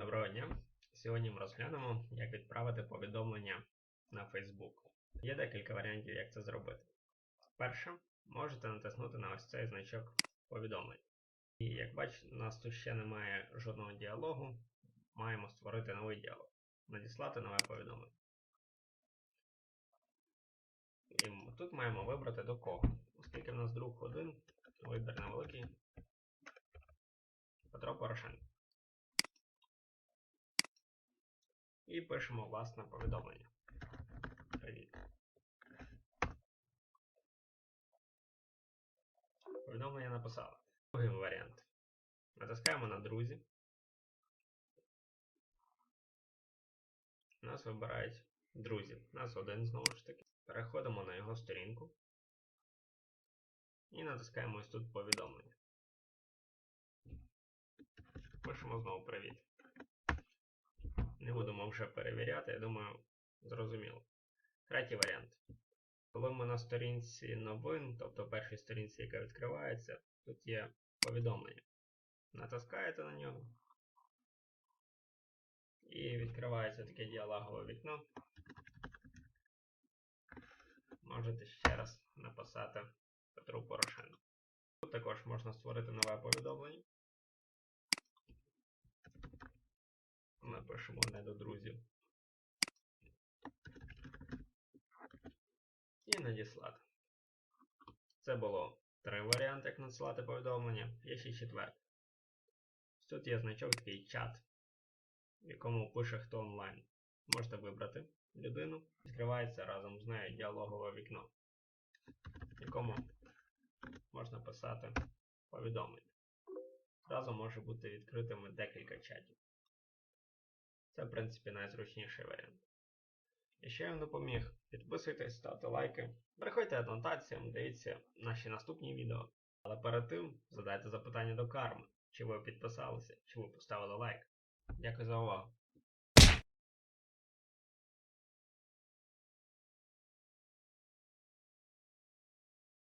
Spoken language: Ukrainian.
Доброго дня! Сьогодні ми розглянемо, як відправити повідомлення на Facebook. Є декілька варіантів, як це зробити. Перше, можете натиснути на ось цей значок повідомлень. І як бачите, у нас тут ще немає жодного діалогу. Маємо створити новий діалог. Надіслати нове повідомлення. І тут маємо вибрати до кого. Оскільки в нас друг один, вибір невеликий. Петро Порошенко. І пишемо власне повідомлення. Привіт. Повідомлення написали. Другий варіант. Натискаємо на друзі. Нас вибирають друзі. Нас один знову ж таки. Переходимо на його сторінку. І натискаємо ось тут повідомлення. Пишемо знову привіт. Не будемо вже перевіряти, я думаю, зрозуміло. Третій варіант. Коли ми на сторінці новин, тобто першій сторінці, яка відкривається, тут є повідомлення. Натискаєте на нього. І відкривається таке діалогове вікно. Можете ще раз написати Петру Порошенку. Тут також можна створити нове повідомлення. Напишемо не до друзів. І надіслати. Це було три варіанти, як надсилати повідомлення. Є ще четвертий. Тут є значок такий чат, в якому пише хто онлайн. Можете вибрати людину. Відкривається разом з нею діалогове вікно, в якому можна писати повідомлення. Разом може бути відкритими декілька чатів. Це, в принципі, найзручніший варіант. Якщо я вам допоміг, підписуйтесь, ставте лайки, переходьте анотаціям, дивіться наші наступні відео. Але перед тим задайте запитання до карми, чи ви підписалися, чи ви поставили лайк. Дякую за увагу.